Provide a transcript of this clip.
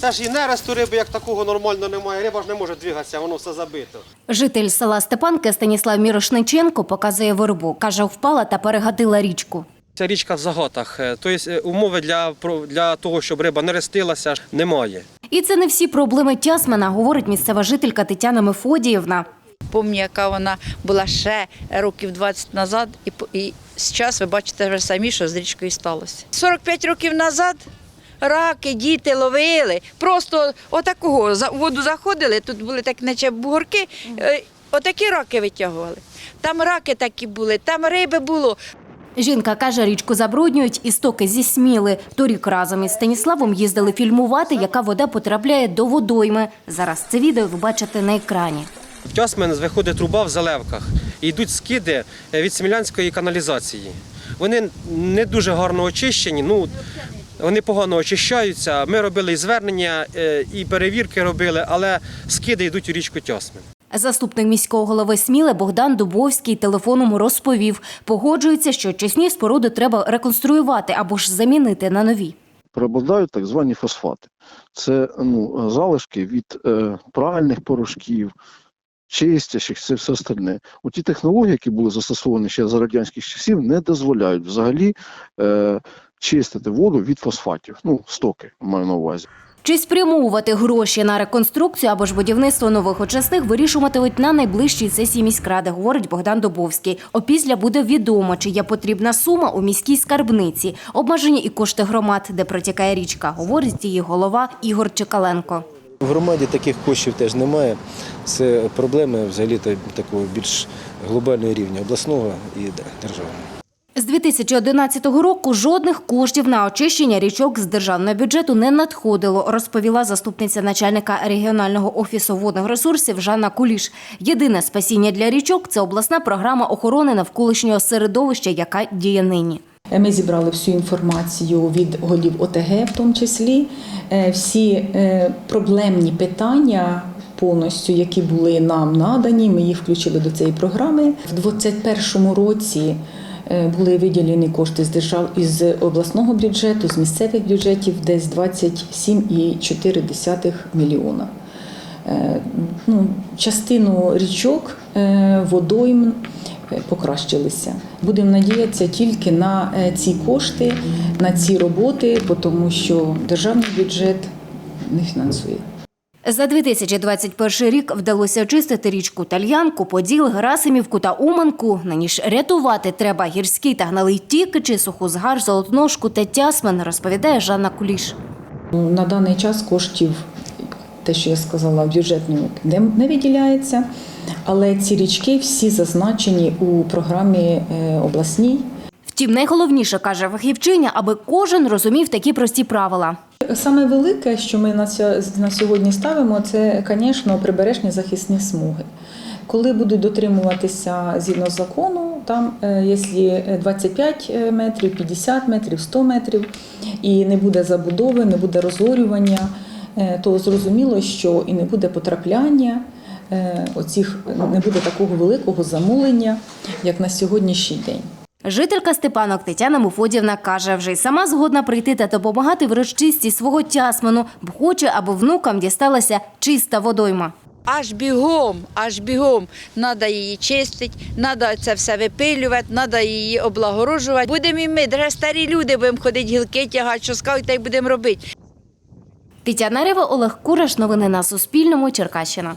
Теж і нересту риби, як такого нормально немає. Риба ж не може двигатися, воно все забито. Житель села Степанки Станіслав Мірошниченко показує вербу. Каже, впала та перегатила річку. Ця річка в загатах. е, Тобто е, умови для, про- для того, щоб риба не рестилася, немає. І це не всі проблеми Тясмина, говорить місцева жителька Тетяна Мефодіївна. Пам'ятаю, яка вона була ще років 20 назад, і, по- і зараз ви бачите вже самі, що з річкою сталося. 45 років назад раки діти ловили. Просто отакого за- воду заходили, тут були так, наче бугорки, е, отакі раки витягували. Там раки такі були, там риби було. Жінка каже, річку забруднюють і стоки зі Сміли. Торік разом із Станіславом їздили фільмувати, яка вода потрапляє до водойми. Зараз це відео ви бачите на екрані. В Тясмен виходить труба в заливках і йдуть скиди е, від Смілянської каналізації. Вони не дуже гарно очищені, ну вони погано очищаються. Ми робили і звернення, е, і перевірки робили, але скиди йдуть у річку Тясмен. Заступник міського голови Сміли Богдан Дубовський телефоном розповів, погоджується, що очисні споруди треба реконструювати або ж замінити на нові. преобладають так звані фосфати. Це ну, залишки від е, пральних порошків, чистящих, це все остальне. У ті технології, які були застосовані ще за радянських часів, не дозволяють взагалі е, чистити воду від фосфатів. Ну, стоки маю на увазі. Чи спрямовувати гроші на реконструкцію або ж будівництво нових очисних вирішуватимуть на найближчій сесії міськради, говорить Богдан Добовський. Опісля буде відомо, чи є потрібна сума у міській скарбниці, обмежені і кошти громад, де протікає річка, говорить її голова Ігор Чекаленко. В громаді таких коштів теж немає. Це проблеми взагалі такого більш глобального рівня обласного і державного. З 2011 року жодних коштів на очищення річок з державного бюджету не надходило, розповіла заступниця начальника регіонального офісу водних ресурсів Жанна Куліш. Єдине спасіння для річок це обласна програма охорони навколишнього середовища, яка діє нині. Ми зібрали всю інформацію від голів ОТГ, в тому числі Е, всі е, проблемні питання. Повністю, які були нам надані, ми їх включили до цієї програми. В 2021 році е, були виділені кошти з держав із обласного бюджету, з місцевих бюджетів, десь 27,4 мільйона. Е, Ну, частину річок, е, водойм е, покращилися. Будемо надіятися тільки на е, ці кошти, на ці роботи, тому що державний бюджет не фінансує. За 2021 рік вдалося очистити річку Тальянку, Поділ, Герасимівку та Уманку. Нині ж рятувати треба гірський та гналий тікичі, сухозгар, золотножку та тясмен, розповідає Жанна Куліш. Ну, На даний час коштів, те, що я сказала, в бюджетному не, не виділяється, але ці річки всі зазначені у програмі е, обласній. Втім, найголовніше, каже фахівчиня, аби кожен розумів такі прості правила. Саме велике, що ми на сьогодні ставимо, це, звісно, прибережні захисні смуги. Коли будуть дотримуватися згідно закону, там, е, якщо 25 метрів, 50 метрів, 100 метрів, і не буде забудови, не буде розорювання, е, то зрозуміло, що і не буде потрапляння, е, оцих, не буде такого великого замулення, як на сьогоднішній день. Жителька Степанок Тетяна Муфодівна каже, вже й сама згодна прийти та допомагати в розчисті свого тясману, бо хоче, аби внукам дісталася чиста водойма. Аж бігом, аж бігом. Треба її чистити, треба це все випилювати, треба її облагороджувати. Будемо і ми, даже старі люди, будемо ходити гілки тягати, що скажуть, так й будемо робити. Тетяна Рева, Олег Кураш. Новини на Суспільному. Черкащина.